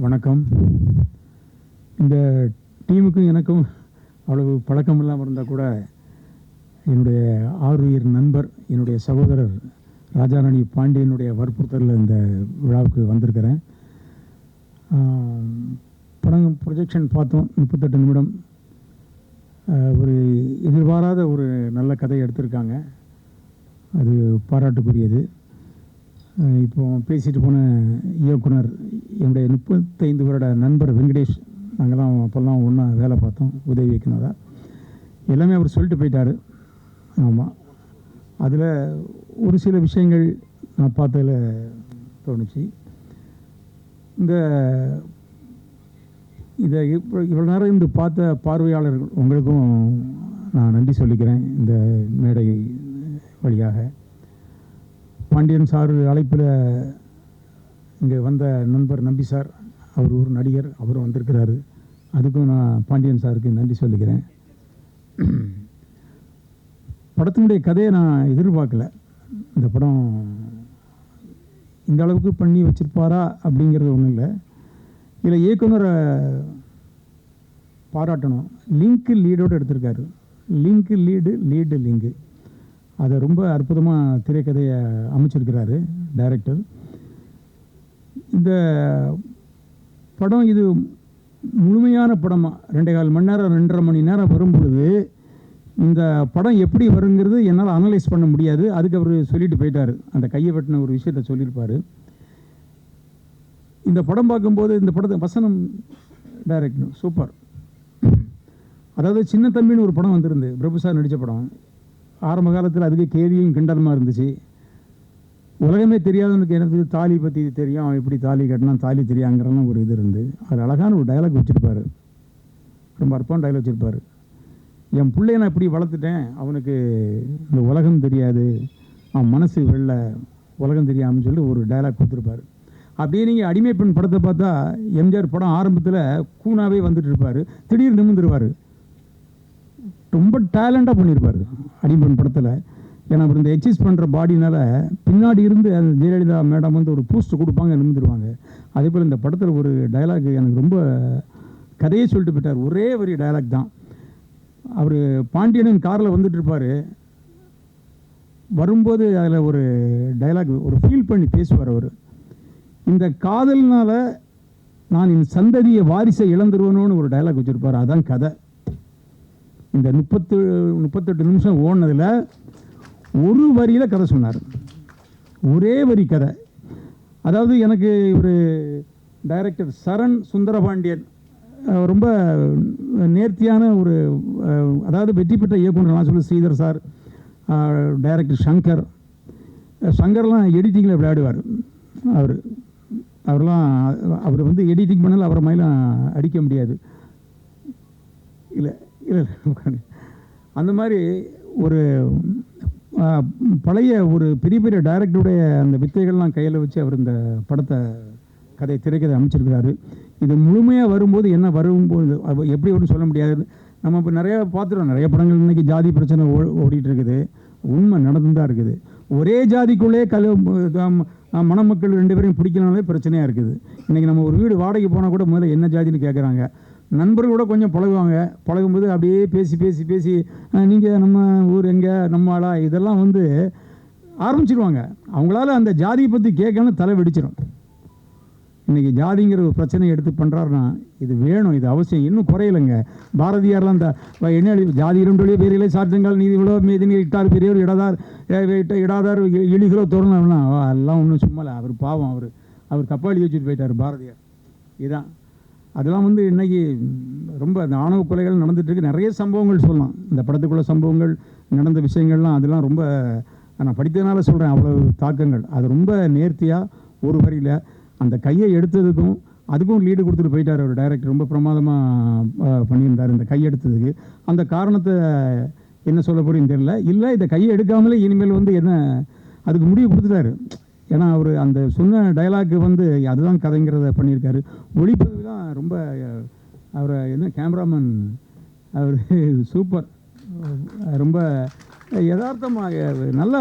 வணக்கம். இந்த டீமுக்கும் எனக்கும் அவ்வளவு பழக்கம் இல்லாமல் இருந்தால் கூட என்னுடைய ஆறுயிர் நண்பர் என்னுடைய சகோதரர் ராஜாராணி பாண்டியனுடைய வற்புறுத்தலில் இந்த விழாவுக்கு வந்திருக்கிறேன். படம் ப்ரொஜெக்ஷன் பார்த்தோம். முப்பத்தெட்டு நிமிடம். ஒரு எதிர்பாராத ஒரு நல்ல கதை எடுத்திருக்காங்க. அது பாராட்டுக்குரியது. இப்போ பேசிட்டு போன இயக்குனர் என்னுடைய முப்பத்தைந்து வருட நண்பர் வெங்கடேஷ் நாங்கள்லாம் அப்போல்லாம் ஒன்றா வேலை பார்த்தோம் உதவி இயக்குனராக எல்லாமே அவர் சொல்லிட்டு போயிட்டார். ஆமாம் அதில் ஒரு சில விஷயங்கள் நான் பார்த்ததில் தோணுச்சு. இந்த இதை இப்போ இவ்வளோ நேரம் இந்த பார்த்த பார்வையாளர்கள் உங்களுக்கும் நான் நன்றி சொல்லிக்கிறேன் இந்த மேடை வழியாக. பாண்டியன் சார் அழைப்பில் இங்கே வந்த நண்பர் நம்பி சார் அவர் ஒரு நடிகர் அவரும் வந்திருக்கிறாரு. அதுக்கும் நான் பாண்டியன் சாருக்கு நன்றி சொல்லிக்கிறேன் படத்தினுடைய கதையை நான் எதிர்பார்க்கல. இந்த படம் இந்த அளவுக்கு பண்ணி வச்சிருப்பாரா அப்படிங்கிறது ஒன்றும் இல்லை. இதில் இயக்குனரை பாராட்டணும். லிங்க்கு லீடோடு எடுத்திருக்காரு. Link lead lead link. அதை ரொம்ப அற்புதமாக திரைக்கதையை அமைச்சிருக்கிறாரு டைரக்டர் இந்த படம் இது முழுமையான படமாக ரெண்டே கால் மணி நேரம் ரெண்டரை மணி நேரம் வரும்பொழுது இந்த படம் எப்படி வருங்கிறது என்னால் அனலைஸ் பண்ண முடியாது. அதுக்கு அவர் சொல்லிட்டு போயிட்டார். அந்த கையை வெட்டின ஒரு விஷயத்த சொல்லியிருப்பார். இந்த படம் பார்க்கும்போது இந்த படத்தை வசனம் டைரக்டர் சூப்பர். அதாவது சின்ன தம்பின்னு ஒரு படம் வந்திருந்து பிரபுசார் நடித்த படம். ஆரம்ப காலத்தில் அதுக்கு கேலியும் கிண்டலமாக இருந்துச்சு. உலகமே தெரியாதவனுக்கு எனக்கு தாலி பற்றி தெரியும். அவன் எப்படி தாலி கட்டினா தாலி தெரியாங்கிறலாம் ஒரு இது இருந்து அதில் அழகான ஒரு டயலாக் வச்சுருப்பார். ரொம்ப அற்பம் டயலாக் வச்சுருப்பாரு. என் பிள்ளைய நான் இப்படி வளர்த்துட்டேன். அவனுக்கு இந்த உலகம் தெரியாது. அவன் மனசு வெள்ள உலகம் தெரியாமல் சொல்லி ஒரு டயலாக் கொடுத்துருப்பாரு. அப்படியே நீங்கள் அடிமை பெண் படத்தை பார்த்தா எம்ஜிஆர் படம் ஆரம்பத்தில் கூனாவே வந்துட்டு இருப்பார். திடீர்னு நிமிந்துருவார் ரொம்ப டேலண்டாக பண்ணியிருப்பார் அடிமன் படத்தில். ஏன்னா அவர் இந்த எக்ஸசைஸ் பண்ணுற பாடினால் பின்னாடி இருந்து அந்த ஜெயலலிதா மேடம் வந்து ஒரு பூஸ்ட் கொடுப்பாங்க நிமிந்துருவாங்க அதே போல் இந்த படத்தில் ஒரு டயலாக் எனக்கு ரொம்ப கதையே சொல்லிட்டு போயிட்டார். ஒரே வரி டயலாக் தான். அவர் பாண்டியனின் காரில் வந்துட்டு இருப்பார் வரும்போது அதில் ஒரு டயலாக் ஒரு ஃபீல் பண்ணி பேசுவார் அவர். இந்த காதல்னால் நான் என் சந்ததியை வாரிசை இழந்துருவனோன்னு ஒரு டயலாக் வச்சுருப்பார். அதான் கதை. இந்த முப்பத்து முப்பத்தெட்டு நிமிஷம் ஓடினதில் ஒரு வரியில் கதை சொன்னார். ஒரே வரி கதை. அதாவது எனக்கு ஒரு டைரக்டர் சரண் சுந்தரபாண்டியன் ரொம்ப நேர்த்தியான ஒரு அதாவது வெற்றி பெற்ற இயக்குநர்லாம் சொல்லி ஸ்ரீதர் சார் டைரக்டர் சங்கர். சங்கர்லாம் எடிட்டிங்கில் விளையாடுவார். அவர் அவர்லாம் அவர் வந்து எடிட்டிங் பண்ணாலும் அவரை மாதிரிலாம் அடிக்க முடியாது. இல்லை இல்லை அந்த மாதிரி ஒரு பழைய ஒரு பெரிய பெரிய டைரக்டருடைய அந்த வித்தைகள்லாம் கையில் வச்சு அவர் இந்த படத்தை கதை திரைக்கதை அமைச்சிருக்கிறாரு. இது முழுமையாக வரும்போது என்ன வரும்போது எப்படி வரும்னு சொல்ல முடியாது. நம்ம இப்போ நிறையா பார்த்துருவோம் நிறைய படங்கள் இன்றைக்கி ஜாதி பிரச்சனை ஓ ஓடிட்டு இருக்குது. உண்மை நடந்து தான் இருக்குது. ஒரே ஜாதிக்குள்ளே கல் மணமக்கள் ரெண்டு பேரையும் பிடிக்கலனாலே பிரச்சனையாக இருக்குது. இன்றைக்கி நம்ம ஒரு வீடு வாடகைக்கு போனால் கூட முதல்ல என்ன ஜாதின்னு கேட்குறாங்க நண்பர்களோட கொஞ்சம் பழகுவாங்க. பழகும்போது அப்படியே பேசி பேசி பேசி நீங்கள் நம்ம ஊர் எங்கே? நம்ம ஆளா? இதெல்லாம் வந்து ஆரம்பிச்சிருவாங்க. அவங்களால அந்த ஜாதியை பற்றி கேட்கணும் தலை வெடிச்சிடும் இன்றைக்கி ஜாதிங்கிற ஒரு பிரச்சனையை எடுத்து பண்ணுறாருன்னா இது வேணும் இது அவசியம். இன்னும் குறையலைங்க. பாரதியார்லாம் இந்த என்ன எழுதி ஜாதி இரண்டொழிய பேரிலே சாற்றுங்கள் நீதி இவ்வளோ மீதினி இட்டார் பெரியவர் இடதார் இடாதார் இ- இழிகளோ தோறலாம் எல்லாம் ஒன்றும் சும்மா இல்லை. அவர் பாவம் அவர் அவர் தப்பா வச்சுட்டு போயிட்டார் பாரதியார். இதான். அதெல்லாம் வந்து இன்றைக்கி ரொம்ப அந்த ஆணவ கொலைகள் நடந்துகிட்ருக்கு நிறைய சம்பவங்கள் சொல்லலாம். இந்த படத்துக்குள்ள சம்பவங்கள் நடந்த விஷயங்கள்லாம் அதெல்லாம் ரொம்ப நான் படித்ததுனால சொல்கிறேன் அவ்வளோ தாக்கங்கள். அது ரொம்ப நேர்த்தியாக ஒரு வரியில் அந்த கையை எடுத்ததுக்கும் அதுக்கும் லீடு கொடுத்துட்டு போயிட்டார் அவர் டைரக்டர் ரொம்ப பிரமாதமாக பண்ணியிருந்தார் இந்த கை எடுத்ததுக்கு. அந்த காரணத்தை என்ன சொல்ல போறீங்கன்னு தெரியல. இல்லை இந்த கையை எடுக்காமலே இனிமேல் வந்து என்ன அதுக்கு முடிவு கொடுத்துட்டாரு. ஏன்னா அவர் அந்த சொன்ன டயலாக் வந்து அதுதான் கதைங்கிறத பண்ணியிருக்காரு. ஒளிப்பதிவு தான் ரொம்ப அவர் அவரை என்ன கேமராமேன் அவர் சூப்பர் ரொம்ப யதார்த்தமாக நல்ல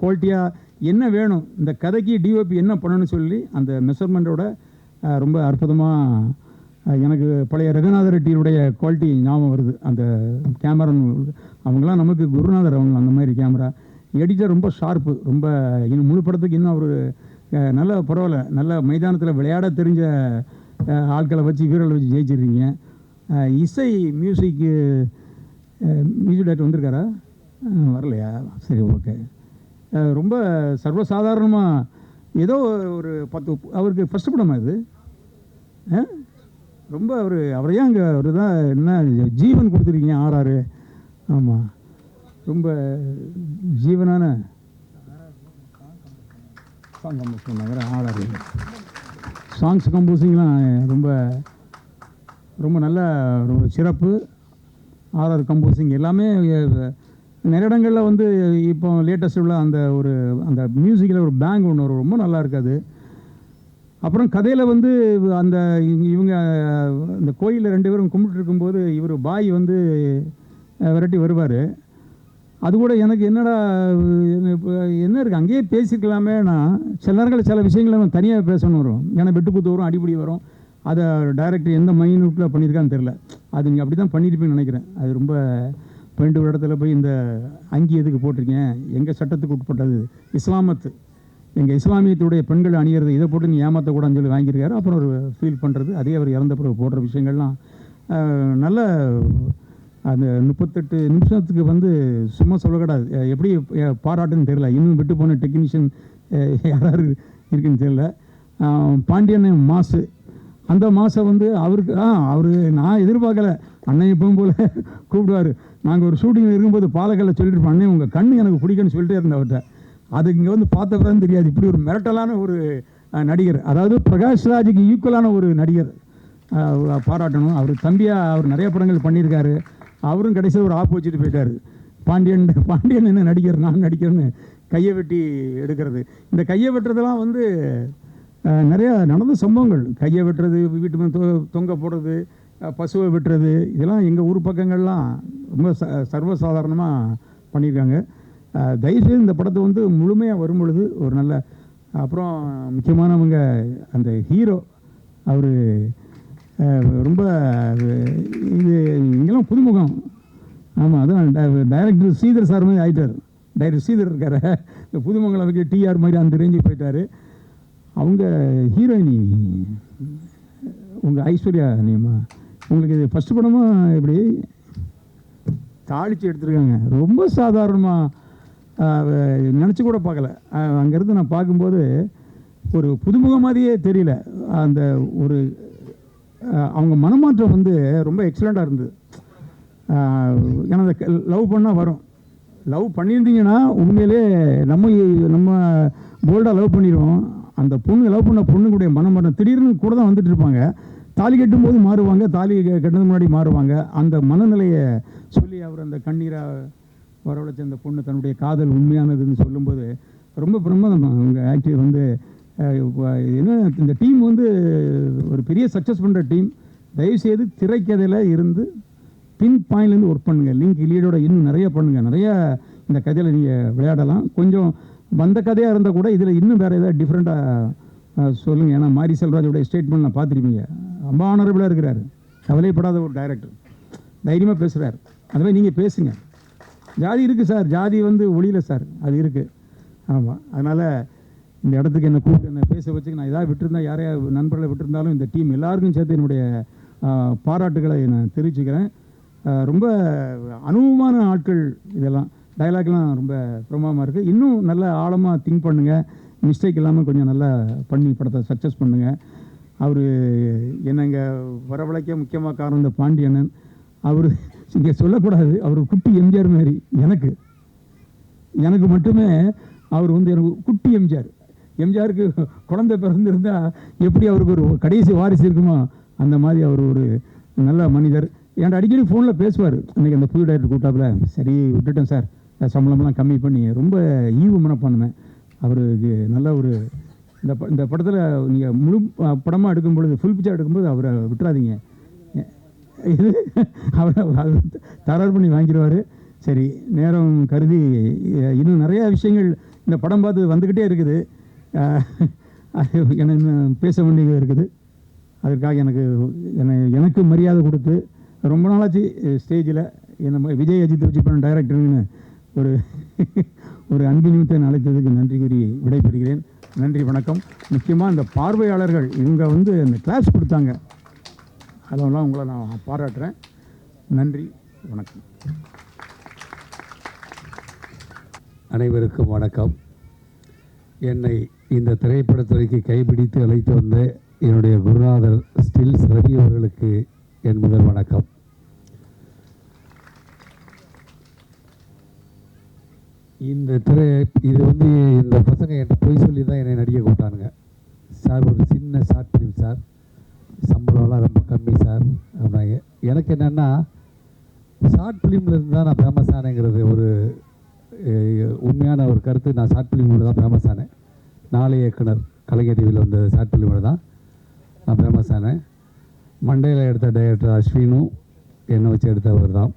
குவாலிட்டியாக என்ன வேணும் இந்த கதைக்கு டிஓபி என்ன பண்ணணும்னு சொல்லி அந்த மெஷர்மெண்ட்டோட ரொம்ப அற்புதமாக எனக்கு பழைய ரகுநாத ரெட்டியுடைய குவாலிட்டி ஞாபகம் வருது. அந்த கேமரா அவங்களாம் நமக்கு குருநாதர் அவங்க அந்த மாதிரி கேமரா எடிட்டர் ரொம்ப ஷார்ப்பு ரொம்ப இன்னும் முழு படத்துக்கு இன்னும் அவர் நல்ல பரவாயில்ல. நல்ல மைதானத்தில் விளையாட தெரிஞ்ச ஆட்களை வச்சு வீரர்களை வச்சு ஜெயிச்சிருக்கீங்க. இசை மியூசிக்கு மியூசிக் டேரக்டர் வந்திருக்காரா? வரலையா? சரி ஓகே ரொம்ப சர்வசாதாரணமாக ஏதோ ஒரு பத்து அவருக்கு ஃபஸ்ட்டு படமா இது? ஆ? ரொம்ப அவர் அவரையும் அங்கே அவர் தான் என்ன ஜீவன் கொடுத்துருக்கீங்க ஆறாறு. ஆமாம் ரொம்ப ஜீவனான சாங் கம்போஸ் பண்ணாங்க ஆறாறு சாங்ஸ் கம்போஸிங்லாம் ரொம்ப ரொம்ப நல்ல ஒரு சிறப்பு. ஆர்ஆர் கம்போஸிங் எல்லாமே நிறைய இடங்களில் வந்து இப்போ லேட்டஸ்ட் உள்ள அந்த ஒரு அந்த மியூசிக்கில் ஒரு பேங்க் ஒன்று ரொம்ப நல்லா இருக்காது அப்புறம் கதையில் வந்து அந்த இவங்க- இவங்க கோயிலில் ரெண்டு பேரும் கும்பிட்டு இருக்கும்போது இவர் பாய் வந்து விரட்டி வருவார். அது கூட எனக்கு என்னடா என்ன இப்போ என்ன இருக்குது அங்கேயே பேசிக்கலாமே நான் சில நேரங்களில் சில விஷயங்களை நம்ம தனியாக பேசணும் வரும். ஏன்னா வெட்டுக்குத்து வரும் அடிப்படி வரும். அதை டைரக்டர் எந்த மைனூட்டில் பண்ணியிருக்கான்னு தெரில அது நீங்கள் அப்படி தான் பண்ணியிருப்பேன்னு நினைக்கிறேன். அது ரொம்ப பன்னெண்டு ஒரு இடத்துல போய் இந்த அங்கி எதுக்கு போட்டிருக்கீங்க? எங்கள் சட்டத்துக்கு உட்பட்டது? இஸ்லாமத்து. எங்கள் இஸ்லாமியத்துடைய பெண்கள் அணியிறது இதை போட்டு நீ ஏமாற்றக்கூடாதுன்னு சொல்லி வாங்கியிருக்காரு. அப்புறம் ஒரு ஃபீல் பண்ணுறது அதே அவர் இறந்த பிறகு போடுற விஷயங்கள்லாம் நல்ல அந்த முப்பத்தெட்டு நிமிஷத்துக்கு வந்து சும்மா சொல்லக்கூடாது. எப்படி பாராட்டுன்னு தெரியல. இன்னும் விட்டு போன டெக்னீஷியன் யாராரு இருக்குன்னு தெரியல. பாண்டியன் மாசு. அந்த மாதம் வந்து அவருக்கு ஆ அவர் நான் எதிர்பார்க்கல. அண்ணன் எப்பவும் போல் கூப்பிடுவார். நாங்கள் ஒரு ஷூட்டிங் இருக்கும்போது பாலக்கல்ல சொல்லிட்டு அண்ணன் உங்கள் கண்ணு எனக்கு பிடிக்கும்னு சொல்லிட்டே இருந்தேன் அவர்கிட்ட. அது இங்கே வந்து பார்த்த பிறகு தெரியாது. இப்படி ஒரு மிரட்டலான ஒரு நடிகர். அதாவது பிரகாஷ் ராஜுக்கு ஈக்குவலான ஒரு நடிகர். பாராட்டணும். அவர் தம்பியாக அவர் நிறைய படங்கள் பண்ணியிருக்காரு. அவரும் கடைசியில் ஒரு ஆப்பு வச்சுட்டு போயிட்டார். பாண்டியன் பாண்டியன் என்ன நடிகர் நான் நடிக்கிறேன்னு கையை வெட்டி எடுக்கிறது. இந்த கையை வெட்டுறதெல்லாம் வந்து நிறையா நடந்த சம்பவங்கள். கையை வெட்டுறது வீட்டு மேல தொ- தொங்க போடுறது பசுவை வெட்டுறது இதெல்லாம் எங்கள் ஊர் பக்கங்கள்லாம் ரொம்ப ச சர்வசாதாரணமாக பண்ணியிருக்காங்க. தயவுசெய்து இந்த படத்தை வந்து முழுமையாக வரும் பொழுது ஒரு நல்ல அப்புறம் முக்கியமானவங்க அந்த ஹீரோ அவர் ரொம்ப இது இங்கெல்லாம் புதுமுகம். ஆமாம் அதான் டைரக்டர் ஸ்ரீதர் சார் மாதிரி ஆகிட்டார் டைரக்டர் ஸ்ரீதர் இருக்கார். இந்த புதுமங்கலம் டிஆர் மாதிரி அந்த ரேஞ்சுக்கு போயிட்டார். அவங்க ஹீரோயினி உங்கள் ஐஸ்வர்யா நீமா உங்களுக்கு இது ஃபஸ்ட்டு படமாக எப்படி? தாளித்து எடுத்துருக்காங்க. ரொம்ப சாதாரணமாக நினச்சி கூட பார்க்கல. அங்கேருந்து நான் பார்க்கும்போது ஒரு புதுமுகம் மாதிரியே தெரியல. அந்த ஒரு அவங்க மனமாற்றம் வந்து ரொம்ப எக்ஸலண்ட்டாக இருந்தது. ஆஹ் ஏன்னா லவ் பண்ணால் வரும். லவ் பண்ணியிருந்தீங்கன்னா உண்மையிலே நம்ம நம்ம போல்டாக லவ் பண்ணிடுவோம் அந்த பொண்ணு லவ் பண்ண பொண்ணுக்குடைய மனமாற்றம் திடீர்னு கூட தான் வந்துட்டு இருப்பாங்க. தாலி கட்டும்போது மாறுவாங்க தாலி கட்டினது முன்னாடி மாறுவாங்க. அந்த மனநிலையை சொல்லி அவர் அந்த கண்ணீராக வரவழைச்ச அந்த பொண்ணு தன்னுடைய காதல் உண்மையானதுன்னு சொல்லும்போது ரொம்ப பிரமாதம் அவங்க ஆக்சுவலி வந்து என்ன இந்த டீம் வந்து ஒரு பெரிய சக்ஸஸ் பண்ணுற டீம். தயவுசெய்து திரைக்கதையில் இருந்து பின் பாயிண்ட்லேருந்து ஒர்க் பண்ணுங்கள் லிங்க் லீடோட இன்னும் நிறைய பண்ணுங்கள் நிறையா இந்த கதையில் நீங்கள் விளையாடலாம். கொஞ்சம் வந்த கதையாக இருந்தால் கூட இதில் இன்னும் வேறு ஏதாவது டிஃப்ரெண்ட்டாக சொல்லுங்கள் ஏன்னா மாரி செல்வராஜோட ஸ்டேட்மெண்ட் நான் பார்த்துருப்பீங்க. ரொம்ப ஆனரபிளாக இருக்கிறார். கவலைப்படாத ஒரு டைரக்டர் தைரியமாக பேசுகிறார் அதுமாதிரி நீங்கள் பேசுங்க. ஜாதி இருக்குது சார். ஜாதி வந்து ஒளியில் சார். அது இருக்குது ஆமாம் அதனால் இந்த இடத்துக்கு என்னை கூப்பிட்டு என்னை பேச வச்சு நான் ஏதாவது விட்டுருந்தா யாரையா நண்பர்களை விட்டுருந்தாலும் இந்த டீம் எல்லாருக்கும் சேர்த்து என்னுடைய பாராட்டுகளை நான் தெரிவிச்சுக்கிறேன். ரொம்ப அனுபவமான ஆட்கள் இதெல்லாம். டயலாக்லாம் ரொம்ப பிரமாதமாக இருக்குது இன்னும் நல்ல ஆழமாக திங்க் பண்ணுங்கள் மிஸ்டேக் இல்லாமல் கொஞ்சம் நல்லா பண்ணி படத்தை சக்ஸஸ் பண்ணுங்கள் அவர் என்னங்க வரவழைக்க முக்கியமாக காரணம் இந்த பாண்டியண்ணன் அவர் இங்கே சொல்லக்கூடாது. அவர் குட்டி எம்ஜிஆர் மாதிரி எனக்கு. எனக்கு மட்டுமே அவர் வந்து எனக்கு குட்டி எம்ஜிஆர். எம்ஜிஆருக்கு குழந்தை பிறந்திருந்தா எப்படி அவருக்கு ஒரு கடைசி வாரிசு இருக்குமோ அந்த மாதிரி அவர் ஒரு நல்ல மனிதர். என்கிட்ட அடிக்கடி ஃபோனில் பேசுவார். அன்றைக்கி அந்த புது டைரக்டர் கூட்டாப்பில் சரி விட்டுட்டேன் சார். சம்பளம்லாம் கம்மி பண்ணி. ரொம்ப ஈவு மனப்பான்மை. அவருக்கு நல்ல ஒரு இந்த ப- இந்த படத்தில் நீங்கள் முழு படமாக எடுக்கும் பொழுது ஃபுல் பிக்சர் எடுக்கும்போது அவரை விட்டுறாதீங்க. இது அவரை தரார் பண்ணி வாங்கிடுவார். சரி நேரம் கருதி இன்னும் நிறையா விஷயங்கள் இந்த படம் பார்த்து வந்துக்கிட்டே இருக்குது. அது பேச வேண்டியது இருக்குது. அதற்காக எனக்கு என்னை எனக்கு மரியாதை கொடுத்து ரொம்ப நாளாச்சு ஸ்டேஜில் என்ன மாதிரி விஜய் அஜித் வச்சு பண்ண டைரக்டர்னு ஒரு ஒரு அன்பு நிமித்தம் அழைத்ததுக்கு நன்றி கூறி விடைபெறுகிறேன். நன்றி வணக்கம். முக்கியமாக இந்த பார்வையாளர்கள் இவங்க வந்து அந்த கிளாஸ் கொடுத்தாங்க. அதெல்லாம் உங்களை நான் பாராட்டுறேன். நன்றி வணக்கம். அனைவருக்கும் வணக்கம். என்னை இந்த திரைப்படத்துறைக்கு கைப்பிடித்து அழைத்து வந்த என்னுடைய குருநாதர் ஸ்டில்ஸ் ரவி அவர்களுக்கு என் முதல் வணக்கம். இந்த திரை இது வந்து இந்த பசங்க என்கிட்ட பொய் சொல்லி தான் என்னை நடிக்க கூப்பிட்டானுங்க. சார் ஒரு சின்ன ஷார்ட் ஃபிலிம் சார். சம்பளம்லாம் ரொம்ப கம்மி சார் அப்படின்னாங்க. எனக்கு என்னென்னா ஷார்ட் ஃபிலிமில் இருந்து தான் நான் ஃபேமஸ் ஆனேங்கிறது ஒரு உண்மையான ஒரு கருத்து. நான் ஷார்ட் ஃபிலிமில் தான் ஃபேமஸ் ஆனேன். நாளை இயக்குனர் கலைஞர் டிவியில் வந்த ஷார்ட் ஃபிலிமோட தான். நான் ஃபேமஸ் ஆனேன் மண்டையில் எடுத்த டைரக்டர் அஸ்வினும் என்னை வச்சு எடுத்தவர் தான்.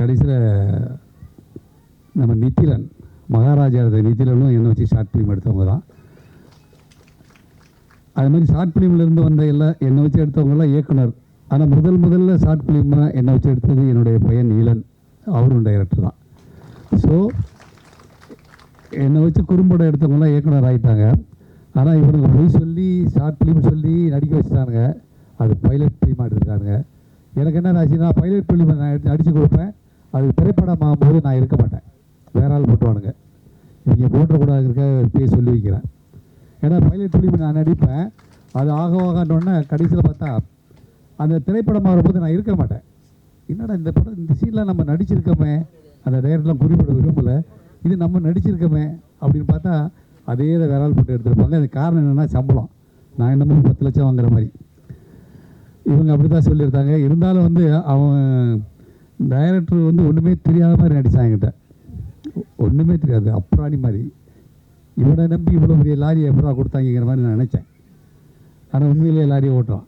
கடைசியில் நம்ம நித்திலன் மகாராஜா எடுத்த நித்திலனும் என்னை வச்சு ஷார்ட் ஃபிலிம் எடுத்தவங்க தான். அது மாதிரி ஷார்ட் ஃபிலிம்லேருந்து வந்த எல்லாம் என்னை வச்சு எடுத்தவங்கெல்லாம் இயக்குனர். ஆனால் முதல் முதல்ல ஷார்ட் ஃபிலிமாக என்னை வச்சு எடுத்தது என்னுடைய பையன் நீலன் அவரும் டைரக்டர் தான். ஸோ என்னை வச்சு குறும்படம் எடுத்தவங்களாம் இயக்குனர் ஆகிட்டாங்க ஆனால் இவனுக்கு பொய் சொல்லி ஷார்ட் ஃபிலிம் சொல்லி நடிக்க வச்சுட்டானுங்க. அது பைலட் ஃபிலிமாக எடுத்திருக்கானுங்க. எனக்கு என்ன ஆச்சுன்னா பைலட் ஃபிலிம் நான் எடுத்து நடிச்சு கொடுப்பேன். அது திரைப்படம் ஆகும்போது நான் இருக்க மாட்டேன். வேற ஆள் போட்டுவானுங்க. நீங்கள் போட்டக்கூடாதுங்கிறக்க பேர் சொல்லி வைக்கிறேன். ஏன்னா பைலட் ஃபிலிம் நான் நடிப்பேன். அது ஆக ஆகணுன்னே கடைசியில் பார்த்தா அந்த திரைப்படம் போது நான் இருக்க மாட்டேன். என்னடா இந்த படம் இந்த சீனில் நம்ம நடிச்சிருக்கோமே. அந்த டைரக்டர்லாம் குறிப்பிட விரும்பலை. இது நம்ம நடிச்சிருக்கோமே அப்படின்னு பார்த்தா அதே இதை வேற ஆள் போட்டு எடுத்துருப்பாங்க. அது காரணம் என்னென்னா சம்பளம். நான் என்னமோ பத்து லட்சம் வாங்குற மாதிரி. இவங்க அப்படி தான் சொல்லியிருந்தாங்க. இருந்தாலும் வந்து அவன் டைரக்டர் வந்து ஒன்றுமே தெரியாத மாதிரி நடித்தான் என்கிட்ட. ஒன்றுமே தெரியாது. அப்ராணி மாதிரி. இவனை நம்பி இவ்வளோ பெரிய லாரியை எப்படா கொடுத்தாங்கிற மாதிரி நான் நினச்சேன். ஆனால் உண்மையிலேயே லாரியை ஓட்டுறான்.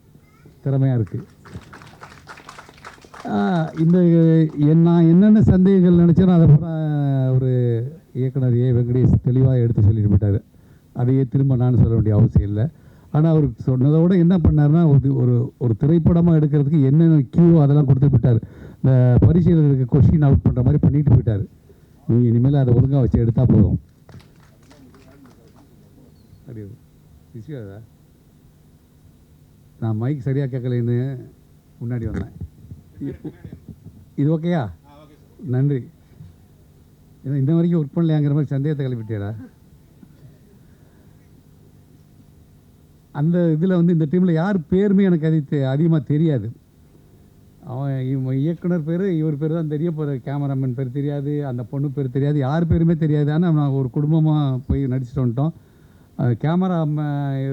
திறமையாக இருக்குது இந்த நான் என்னென்ன சந்தேகங்கள் நினச்சேனோ அதை பூரா ஒரு இயக்குனர் ஏ. வெங்கடேஷ் தெளிவாக எடுத்து சொல்லிட்டு போயிட்டார். அதையே திரும்ப நான் சொல்ல வேண்டிய அவசியம் இல்லை. ஆனால் அவர் சொன்னதை விட என்ன பண்ணாருன்னா ஒரு ஒரு ஒரு திரைப்படமாக எடுக்கிறதுக்கு என்னென்ன கியூ அதெல்லாம் கொடுத்து போயிட்டார் இந்த பரிசீலனைக்கு கொஷின் அவுட் பண்ணுற மாதிரி பண்ணிட்டு போயிட்டார். நீங்கள் இனிமேல் அதை ஒழுங்காக வச்சு எடுத்தால் போதும். நான் மைக் சரியாக கேட்கலன்னு முன்னாடி வந்தேன். இது ஓகேயா? நன்றி. ஏன்னா இந்த வரைக்கும் ஒர்க் பண்ணலையாங்கிற மாதிரி சந்தேகத்தை கிளப்பிட்டியாடா அந்த இதில் வந்து இந்த டீமில் யார் பேருமே எனக்கு அது அதிகமாக தெரியாது. அவன் இவன் இயக்குனர் பேர் இவர் பேர் தான் தெரிய போகிற கேமராமேன் பேர் தெரியாது அந்த பொண்ணு பேர் தெரியாது யார் பேருமே தெரியாது. ஆனால் நான் ஒரு குடும்பமாக போய் நடிச்சுட்டு வந்துட்டோம். அது கேமரா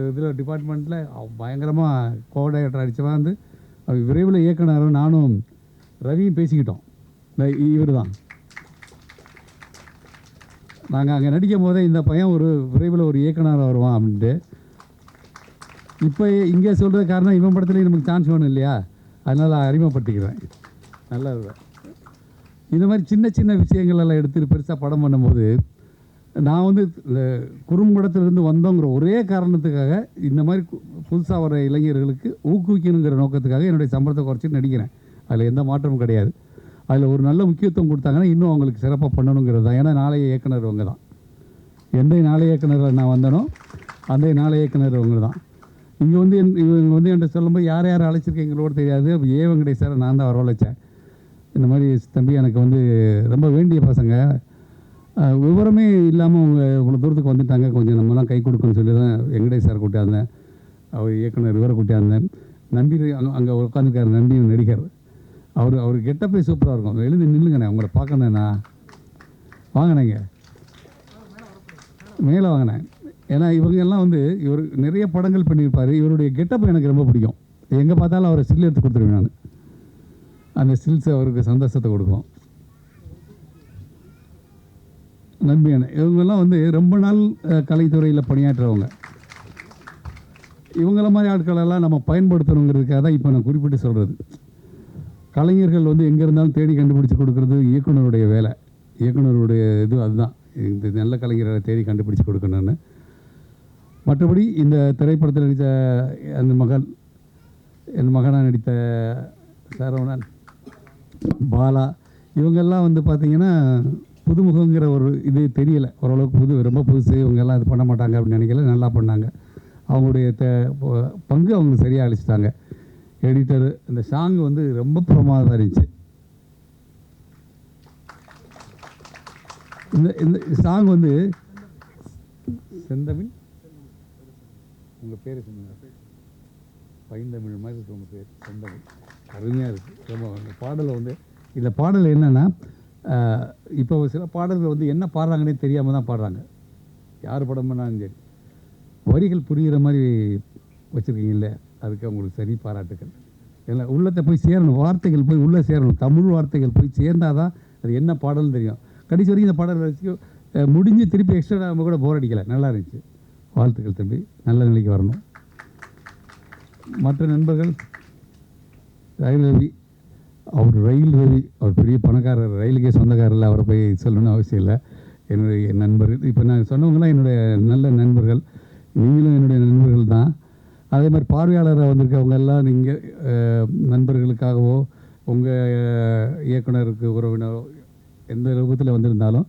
இதில் டிபார்ட்மெண்ட்டில் பயங்கரமாக கோடைரக்டர் அடித்தவன் வந்து விரைவில் இயக்குனர் நானும் ரவியும் பேசிக்கிட்டோம். இவர் தான் நாங்கள் அங்கே நடிக்கும் போதே இந்த பையன் ஒரு விரைவில் ஒரு இயக்குனராக வருவான் அப்படின்ட்டு. இப்போ இங்கே சொல்கிறது காரணம் இவன் படத்துலேயும் நமக்கு சான்ஸ் வேணும் இல்லையா? அதனால் அறிமுகப்படுத்திக்கிறேன் நல்லா இந்த மாதிரி சின்ன சின்ன விஷயங்கள் எல்லாம் எடுத்து பெருசாக படம் பண்ணும்போது நான் வந்து இந்த குறும்படத்திலிருந்து வந்தோங்கிற ஒரே காரணத்துக்காக இந்த மாதிரி புதுசாக வர இளைஞர்களுக்கு ஊக்குவிக்கணுங்கிற நோக்கத்துக்காக என்னுடைய சம்பளத்தை குறைச்சி நடிக்கிறேன். அதில் எந்த மாற்றமும் கிடையாது. அதில் ஒரு நல்ல முக்கியத்துவம் கொடுத்தாங்கன்னா இன்னும் அவங்களுக்கு சிறப்பாக பண்ணணுங்கிறது தான். ஏன்னா நாளைய இயக்குனர் இவங்க தான். எந்த நாளைய இயக்குனர் நான் வந்தனோ அந்த நாளைய இயக்குனர் இவங்க தான். இங்கே வந்து என்- இவங்க வந்து என்கிட்ட சொல்லும்போது யார் யார் அழைச்சிருக்கீங்களோட தெரியாது. ஏ வெங்கடேஷ் சார் நான் தான் வரவழைச்சேன். இந்த மாதிரி தம்பி எனக்கு வந்து ரொம்ப வேண்டிய பசங்க. விவரமே இல்லாமல் அவங்க இவ்வளோ தூரத்துக்கு வந்துட்டாங்க. கொஞ்சம் நம்மலாம் கை கொடுக்கணும்னு சொல்லி தான் வெங்கடேஷ் சார் கூட்டியாந்தேன் அவர் இயக்குனர் இவரை கூட்டியாந்தேன் நம்பி அங்கே அங்கே உட்காந்துருக்காரு நம்பி நடிகர். அவர் அவர் கெட்டப்பே சூப்பராக இருக்கும். எழுந்து நில்லுங்கண்ணே உங்களை பார்க்கணேண்ணா வாங்கினேங்க மேலே வாங்கினேன் ஏன்னா இவங்க எல்லாம் வந்து இவர் நிறைய படங்கள் பண்ணியிருப்பார். இவருடைய கெட்டப் எனக்கு ரொம்ப பிடிக்கும். எங்கே பார்த்தாலும் அவரை ஸ்டில் எடுத்து கொடுத்துருவேன் நான். அந்த ஸ்டில்ஸ் அவருக்கு சந்தோஷத்தை கொடுக்கும். நம்பியான இவங்கெல்லாம் வந்து ரொம்ப நாள் கலைத்துறையில் பணியாற்றுறவங்க. இவங்கள மாதிரி ஆட்களெல்லாம் நம்ம பயன்படுத்தணுங்கிறதுக்காக தான் இப்போ நான் குறிப்பிட்டு சொல்கிறது கலைஞர்கள் வந்து எங்கே இருந்தாலும் தேடி கண்டுபிடிச்சி கொடுக்கறது இயக்குனருடைய வேலை. இயக்குனருடைய இது அதுதான். இந்த நல்ல கலைஞர்களை தேடி கண்டுபிடிச்சி கொடுக்கணும்னு. மற்றபடி இந்த திரைப்படத்தில் நடித்த என் மகள் என் மகனாக நடித்த சரவணன் பாலா இவங்கெல்லாம் வந்து பார்த்திங்கன்னா புதுமுகங்கிற ஒரு இது தெரியலை. ஓரளவுக்கு புது ரொம்ப புதுசு இவங்கெல்லாம் இது பண்ண மாட்டாங்க அப்படின்னு நினைக்கல. நல்லா பண்ணாங்க. அவங்களுடைய த பங்கு அவங்க சரியாக அழிச்சிட்டாங்க எடிட்டர் இந்த சாங் வந்து ரொம்ப பிரமாதமாக இருந்துச்சு. இந்த இந்த சாங் வந்து செந்தமிழ். உங்கள் பேர் சொன்னீங்க பைந்தமிழ் மாதிரி இருக்கு உங்கள் பேர். செந்தமிழ். அருமையாக இருக்குது ரொம்ப இந்த பாடலை வந்து இந்த பாடல் என்னென்னா இப்போ சில பாடல்கள் வந்து என்ன பாடுறாங்கன்னே தெரியாமல் தான் பாடுறாங்க. யார் படம் பண்ணாலும் சரி வரிகள் புரிகிற மாதிரி வச்சுருக்கீங்கல்ல அதுக்கு அவங்களுக்கு சரி பாராட்டுக்கள். இல்லை உள்ளத்தை போய் சேரணும் வார்த்தைகள் போய் உள்ளே சேரணும் தமிழ் வார்த்தைகள் போய் சேர்ந்தால் தான் அது என்ன பாடல்னு தெரியும். கடைசி வரைக்கும் இந்த பாடல் வச்சு முடிஞ்சு திருப்பி எக்ஸ்ட்ரா நம்ம கூட போர் அடிக்கலை. நல்லா இருந்துச்சு. வாழ்த்துக்கள் தம்பி. நல்ல நிலைக்கு வரணும். மற்ற நண்பர்கள்? ரயில் ரவி அவர் ரயில் ரவி அவர் பெரிய பணக்காரர் ரயிலுக்கே சொந்தக்காரர் அவரை போய் சொல்லணும்னு அவசியம் இல்லை. என்னுடைய நண்பர்கள் இப்போ நான் சொன்னவங்களாம் என்னுடைய நல்ல நண்பர்கள். நீங்களும் என்னுடைய நண்பர்கள் தான். அதே மாதிரி பார்வையாளராக வந்திருக்கவங்க எல்லாம் நீங்கள் நண்பர்களுக்காகவோ உங்கள் இயக்குனருக்கு உறவினரோ எந்த ரூபத்தில் வந்திருந்தாலும்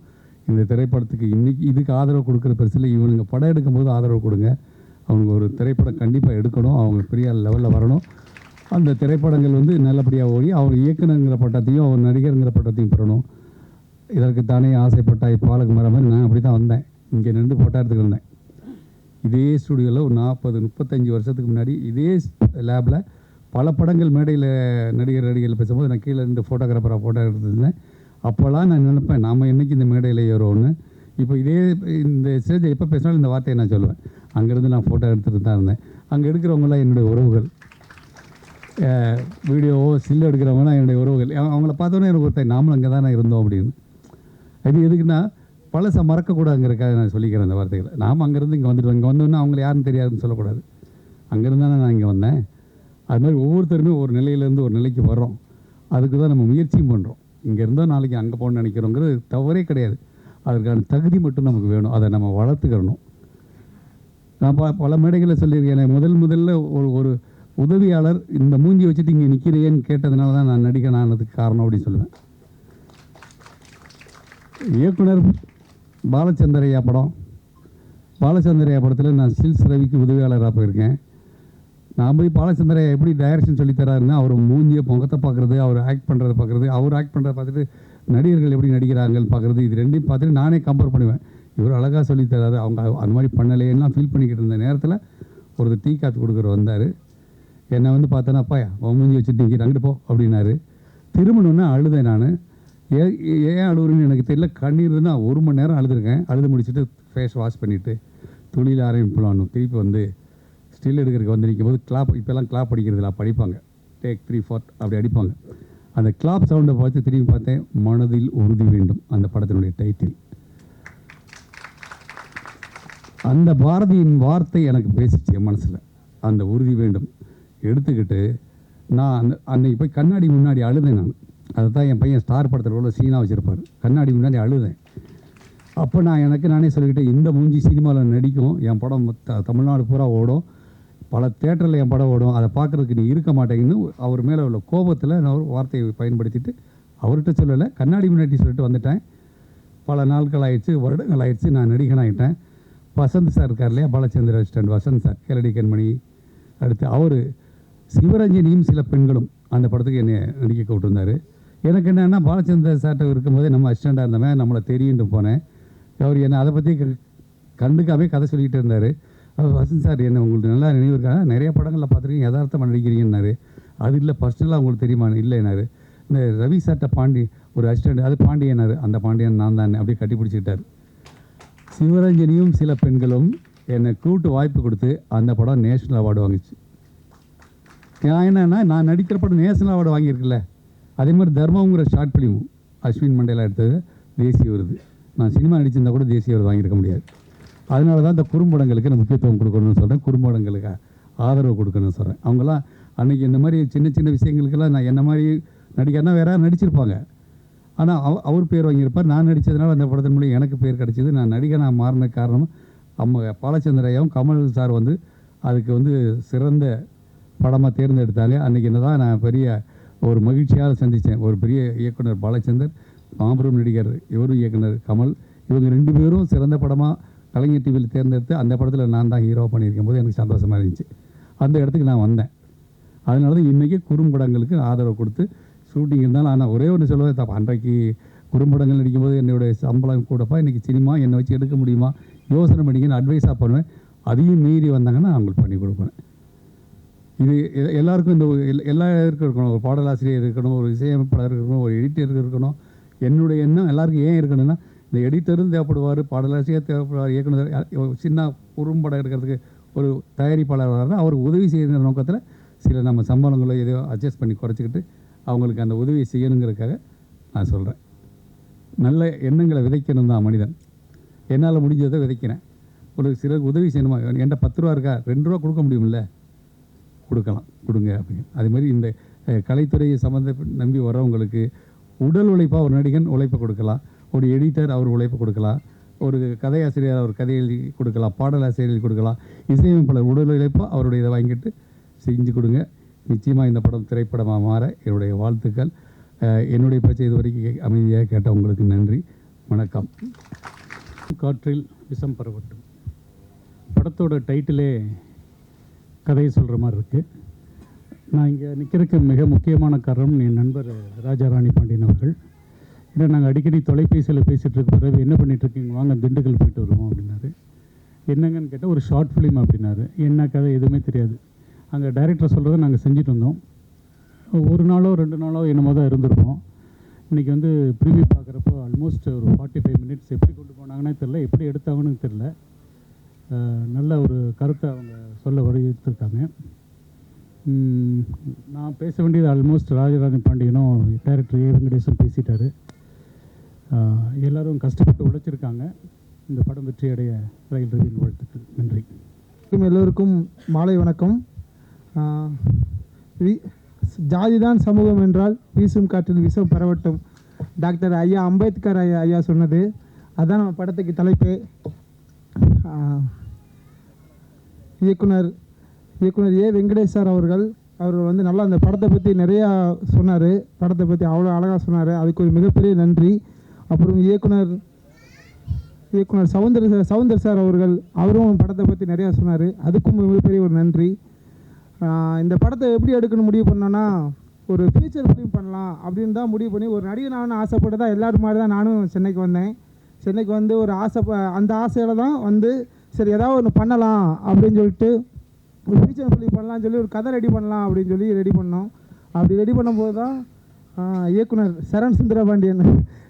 இந்த திரைப்படத்துக்கு இன்றைக்கி இதுக்கு ஆதரவு கொடுக்குற பெருசில் இவனுங்க படம் எடுக்கும்போது ஆதரவு கொடுங்க. அவங்க ஒரு திரைப்படம் கண்டிப்பாக எடுக்கணும். அவங்க பெரிய லெவலில் வரணும். அந்த திரைப்படங்கள் வந்து நல்லபடியாக ஓடி அவர் இயக்குனருங்கிற பட்டத்தையும் அவர் நடிகருங்கிற பட்டத்தையும் பெறணும். இதற்கு தானே ஆசைப்பட்டாய் பாலக்கு மரம் மாதிரி நான் அப்படி தான் வந்தேன். இங்கே நின்று ஃபோட்டோ எடுத்துக்கிட்டு இருந்தேன். இதே ஸ்டுடியோவில் ஒரு நாற்பது முப்பத்தஞ்சு வருஷத்துக்கு முன்னாடி இதே லேபில் பல படங்கள் மேடையில் நடிகர் நடிகர்கள் பேசும்போது நான் கீழே இருந்து ஃபோட்டோகிராஃபராக ஃபோட்டோ எடுத்துருந்தேன் அப்போல்லாம் நான் நினப்பேன் நாம் என்னைக்கு இந்த மேடையில் ஏறோன்னு இப்போ இதே இந்த ஸ்டேஜை எப்போ பேசினாலும் இந்த வார்த்தையை நான் சொல்லுவேன். அங்கேருந்து நான் ஃபோட்டோ எடுத்துகிட்டு தான் இருந்தேன். அங்கே எடுக்கிறவங்களாம் என்னுடைய உறவுகள். வீடியோவோ சில்லு எடுக்கிறவங்கலாம் என்னுடைய உறவுகள். அவங்கள பார்த்தோன்னே எனக்கு ஒருத்தர் நாமளும் அங்கே தானே இருந்தோம் அப்படின்னு. அது எதுக்குன்னா பழசை மறக்கக்கூடாதுங்கிறக்காக நான் சொல்லிக்கிறேன் அந்த வார்த்தைகளை. நாம் அங்கேருந்து இங்கே வந்துட்டு இங்கே வந்தோன்னா அவங்கள யாருன்னு தெரியாதுன்னு சொல்லக்கூடாது. அங்கேருந்து தானே நான் இங்கே வந்தேன். அது மாதிரி ஒவ்வொருத்தருமே ஒரு நிலையிலேருந்து ஒரு நிலைக்கு வர்றோம். அதுக்கு தான் நம்ம முயற்சியும் பண்ணுறோம் இங்கே இருந்தால் நாளைக்கு அங்கே போகணும்னு நினைக்கிறோங்கிறது தவறே கிடையாது. அதற்கான தகுதி மட்டும் நமக்கு வேணும். அதை நம்ம வளர்த்துக்கிறணும் நான் ப பல மேடைகளில் சொல்லியிருக்கேன். எனக்கு முதல் முதல்ல ஒரு ஒரு உதவியாளர் இந்த மூஞ்சி வச்சுட்டு இங்கே நிற்கிறேன்னு கேட்டதுனால தான் நான் நடிகன் ஆனதுக்கு காரணம் அப்படின்னு சொல்லுவேன் இயக்குனர் பாலச்சந்திரையா படம். பாலச்சந்திரையா படத்தில் நான் சில்ஸ் ரவிக்கு உதவியாளராக போயிருக்கேன். நான் போய் பாலச்சந்திரையா எப்படி டைரக்ஷன் சொல்லித்தராருன்னா அவர் மூஞ்சியை பொங்கத்தை பார்க்குறது அவர் ஆக்ட் பண்ணுறதை பார்க்குறது அவர் ஆக்ட் பண்ணுறத பார்த்துட்டு நடிகர்கள் எப்படி நடிக்கிறாங்கன்னு பார்க்குறது இது ரெண்டையும் பார்த்துட்டு நானே கம்பேர் பண்ணுவேன். இவர் அழகாக சொல்லித்தராரு அவங்க அந்த மாதிரி பண்ணலையெல்லாம் ஃபீல் பண்ணிக்கிட்டு இருந்த நேரத்தில் ஒருத்தர் டீ காத்து கொடுக்குற வந்தார். என்னை வந்து பார்த்தேன்னா அப்பாயா உன் மூஞ்சி வச்சுட்டு நிற்கிற அங்கிட்டு போ அப்படின்னாரு. திருமணம்னா அழுதேன் நான். ஏ ஏன் அழுகுறேன்னு எனக்கு தெரியல. கண்ணீர் தான் ஒரு மணி நேரம் அழுதுருக்கேன். அழுது முடிச்சுட்டு ஃபேஸ் வாஷ் பண்ணிவிட்டு துணியில் ஆரம்பிக்கலான்னு திருப்பி வந்து ஸ்டில் எடுக்கிறதுக்கு வந்து நிற்கும் போது கிளாப் இப்போல்லாம் கிளாப் அடிக்கிறதுல படிப்பாங்க டேக் த்ரீ ஃபோர்த் அப்படி அடிப்பாங்க. அந்த கிளாப் சவுண்டை பார்த்து திரும்பி பார்த்தேன் மனதில் உறுதி வேண்டும் அந்த படத்தினுடைய டைட்டில் அந்த பாரதியின் வார்த்தை எனக்கு பேசிச்சு என் மனசில். அந்த உறுதி வேண்டும். எடுத்துக்கிட்டு நான் அந்த அன்னைக்கு போய் கண்ணாடி முன்னாடி அழுதேன் நான். அதை தான் என் பையன் ஸ்டார் படத்தில் உள்ள சீனாக வச்சுருப்பார். கண்ணாடி முன்னாடி அழுதேன். அப்போ நான் எனக்கு நானே சொல்லிக்கிட்டேன் இந்த மூஞ்சி சினிமாவில் நடிக்கும் என் படம் த- தமிழ்நாடு பூரா ஓடும். பல தேட்டரில் என் படம் ஓடும். அதை பார்க்குறதுக்கு நீ இருக்க மாட்டேங்கன்னு அவர் மேலே உள்ள கோபத்தில் நான் ஒரு வார்த்தையை பயன்படுத்திட்டு அவர்கிட்ட சொல்லலை கண்ணாடி முன்னாடி சொல்லிட்டு வந்துட்டேன். பல நாட்கள் ஆயிடுச்சு வருடங்கள் ஆயிடுச்சு நான் நடிகனாயிட்டேன். வசந்த் சார் இருக்கார் இல்லையா? பாலச்சந்திர ஸ்டாண்ட் வசந்த் சார் கேலடி கண்மணி. அடுத்து அவர் சிவரஞ்சனியும் சில பெண்களும் அந்த படத்துக்கு என்னை நடிக்க கூப்பிட்டுருந்தாரு எனக்கு என்னென்னா பாலச்சந்திர சார்ட்ட இருக்கும்போதே நம்ம அசிஸ்டண்டாக இருந்தவன் நம்மளை தெரியுன்ட்டு போனேன் அவர் என்னை அதை பற்றி க- கண்டுக்காமே கதை சொல்லிக்கிட்டு இருந்தார் அவர் வசந்த் சார் என்ன உங்களுக்கு நல்லா நினைவு இருக்கா நிறைய படங்களில் பார்த்துருக்கீங்க யதார்த்தமாக நடிக்கிறீங்கன்னாரு அது இல்லை பர்சனலாக உங்களுக்கு தெரியுமா இல்லைனாரு இந்த ரவி சார்ட்ட பாண்டி ஒரு அசிஸ்டண்ட் அது பாண்டியனார் அந்த பாண்டியன் நான் தான் அப்படியே கட்டி பிடிச்சிக்கிட்டார் சிவரஞ்சனியும் சில பெண்களும் என்னை கூட்டு வாய்ப்பு கொடுத்து அந்த படம் நேஷ்னல் அவார்டு வாங்கிச்சு என்னன்னா நான் நடிக்கிற படம் நேஷனல் அவார்டு வாங்கியிருக்குல்ல அதே மாதிரி தர்மங்கிற ஷார்ட் ஃபிலிம் அஸ்வின் மண்டேலா எடுத்தது தேசிய விருது. நான் சினிமா நடிச்சிருந்தா கூட தேசிய விருது வாங்கியிருக்க முடியாது. அதனால தான் இந்த குறும்படங்களுக்கு நான் முக்கியத்துவம் கொடுக்கணும்னு சொல்கிறேன் குறும்படங்களுக்கு ஆதரவு கொடுக்கணும்னு சொல்கிறேன் அவங்களாம் அன்றைக்கி இந்த மாதிரி சின்ன சின்ன விஷயங்களுக்கெல்லாம் நான் என்ன மாதிரி நடிக்கிறேன்னா வேற நடிச்சிருப்பாங்க. ஆனால் அவ அவர் பேர் வாங்கியிருப்பார். நான் நடித்ததுனால அந்த படத்தின் மூலம் எனக்கு பேர் கிடச்சிது. நான் நடிகனாக மாறின காரணம் நம்ம பாலச்சந்திரையாவும் கமல் சார் வந்து அதுக்கு வந்து சிறந்த படமாக தேர்ந்தெடுத்தாலே அன்றைக்கி என்ன தான் நான் பெரிய ஒரு மகிழ்ச்சியாக சந்தித்தேன் ஒரு பெரிய இயக்குனர் பாலச்சந்தர் மாபெரும் நடிகர் இவரும் இயக்குனர் கமல் இவங்க ரெண்டு பேரும் சிறந்த படமாக கலைஞர் டிவியில் தேர்ந்தெடுத்து அந்த படத்தில் நான் தான் ஹீரோ பண்ணியிருக்கும் போது எனக்கு சந்தோஷமாக இருந்துச்சு. அந்த இடத்துக்கு நான் வந்தேன். அதனால தான் இன்றைக்கி குறும்படங்களுக்கு ஆதரவு கொடுத்து ஷூட்டிங் இருந்தாலும் ஆனால் ஒரே ஒன்று சொல்லுவது தப்பு அன்றைக்கு குறும்படங்கள் நடிக்கும்போது என்னுடைய சம்பளம் கூடப்பா இன்றைக்கி சினிமா என்னை வச்சு எடுக்க முடியுமா? யோசனை பண்ணிங்கன்னு அட்வைஸாக பண்ணுவேன். அதையும் மீறி வந்தாங்கன்னா அவங்களுக்கு பண்ணி கொடுப்பேன். இது எல்லாருக்கும் இந்த எல்லா- இருக்கும் இருக்கணும். ஒரு பாடலாசிரியர் இருக்கணும் ஒரு இசையமைப்பாளர் இருக்கணும் ஒரு எடிட்டர் இருக்கணும். என்னுடைய எண்ணம் எல்லாருக்கும் ஏன் இருக்கணும்னா இந்த எடிட்டரும் தேவைப்படுவார் பாடலாசிரியர் தேவைப்படுவார் இயக்குனர் சின்ன குறும்படம் எடுக்கிறதுக்கு ஒரு தயாரிப்பாளர் வர்றாருன்னா அவர் உதவி செய்கிற நோக்கத்தில் சில நம்ம சம்பளங்களை எதையோ அட்ஜஸ்ட் பண்ணி குறைச்சிக்கிட்டு அவங்களுக்கு அந்த உதவியை செய்யணுங்கிறதுக்காக நான் சொல்கிறேன் நல்ல எண்ணங்களை விதைக்கணும் தான் மனிதன். என்னால் முடிஞ்சதை விதைக்கிறேன். ஒரு சிலருக்கு உதவி செய்யணுமா? என்கிட்ட பத்து ரூபா இருக்கா? ரெண்டு ரூபா கொடுக்க முடியுமில்ல கொடுக்கலாம் கொடுங்க அப்படின்னு. அதே மாதிரி இந்த கலைத்துறையை சம்மந்த நம்பி வரவங்களுக்கு உடல் உழைப்பாக ஒரு நடிகன் உழைப்பை கொடுக்கலாம் ஒரு எடிட்டர் அவர் உழைப்பை கொடுக்கலாம் ஒரு கதையாசிரியர் அவர் கதை எழுதி கொடுக்கலாம் பாடலாசிரியர் எழுதி கொடுக்கலாம் இசையமைப்பாளர் உடல் உழைப்பாக அவருடைய இதை வாங்கிட்டு செஞ்சு கொடுங்க. நிச்சயமாக இந்த படம் திரைப்படமாக மாற என்னுடைய வாழ்த்துக்கள். என்னுடைய பேச்சை இது வரைக்கும் அமைதியாக கேட்ட உங்களுக்கு நன்றி வணக்கம். காற்றில் விஷம் பரவட்டும். படத்தோட டைட்டிலே கதையை சொல்கிற மாதிரி இருக்குது நான் இங்கே நிற்கிறதுக்கு மிக முக்கியமான காரணம் என் நண்பர் ராஜாராணி பாண்டியன் அவர்கள். ஏன்னா நாங்கள் அடிக்கடி தொலைபேசியில் பேசிகிட்டு இருக்க பிறகு என்ன பண்ணிகிட்ருக்கீங்க வாங்க திண்டுக்கல் போயிட்டு வருவோம் அப்படின்னாரு. என்னங்கன்னு கேட்டால் ஒரு ஷார்ட் ஃபிலிம் அப்படின்னாரு. என்ன கதை எதுவுமே தெரியாது. அங்கே டைரக்டர் சொல்கிறத நாங்கள் செஞ்சுட்டு இருந்தோம் ஒரு நாளோ ரெண்டு நாளோ என்னமோ தான் இருந்திருப்போம். இன்றைக்கி வந்து ப்ரிவியூ பார்க்குறப்போ ஆல்மோஸ்ட் ஒரு ஃபார்ட்டி ஃபைவ் மினிட்ஸ் எப்படி கொண்டு போனாங்கன்னே தெரில எப்படி எடுத்தாங்கன்னு தெரில நல்ல ஒரு கருத்தை அவங்க சொல்ல வலியுறுத்திருக்காங்க. நான் பேச வேண்டியது ஆல்மோஸ்ட் ராஜராஜன் பாண்டியனும் டைரக்டர் ஏ வெங்கடேசன் பேசிட்டார். எல்லோரும் கஷ்டப்பட்டு உழைச்சிருக்காங்க. இந்த படம் வெற்றி அடைய ரயில் ரவியின் வாழ்த்துக்கள். நன்றி. எல்லோருக்கும் மாலை வணக்கம். வி- ஜாதிதான் சமூகம் என்றால் வீசும் காற்றில் விஷம் பரவட்டும். டாக்டர் ஐயா அம்பேத்கர் ஐயா ஐயா சொன்னது. அதான் நம்ம படத்துக்கு தலைப்பு. இயக்குனர் இயக்குனர் ஏ வெங்கடேஷ் சார் அவர்கள் அவர் வந்து நல்லா அந்த படத்தை பற்றி நிறையா சொன்னார். படத்தை பற்றி அவ்வளோ அழகாக சொன்னார். அதுக்கு ஒரு மிகப்பெரிய நன்றி. அப்புறம் இயக்குனர் இயக்குனர் சவுந்தர் சார் சவுந்தர் சார் அவர்கள் அவரும் படத்தை பற்றி நிறையா சொன்னார். அதுக்கும் மிகப்பெரிய ஒரு நன்றி. இந்த படத்தை எப்படி எடுக்கணும் முடிவு பண்ணோன்னா ஒரு ஃபீச்சர் ஃபிலிம் பண்ணலாம் அப்படின்னு தான் முடிவு பண்ணி ஒரு நடிகை நானும் ஆசைப்பட்டு தான் எல்லாரும் மாதிரி தான் நானும் சென்னைக்கு வந்தேன். சென்னைக்கு வந்து ஒரு ஆசை அந்த ஆசையில் தான் வந்து சரி ஏதாவது ஒன்று பண்ணலாம் அப்படின்னு சொல்லிட்டு ஒரு ஃபீச்சர் ஃபிலிம் பண்ணலாம்னு சொல்லி ஒரு கதை ரெடி பண்ணலாம் அப்படின்னு சொல்லி ரெடி பண்ணோம். அப்படி ரெடி பண்ணும்போது தான் இயக்குனர் சரண் சுந்தரபாண்டியன்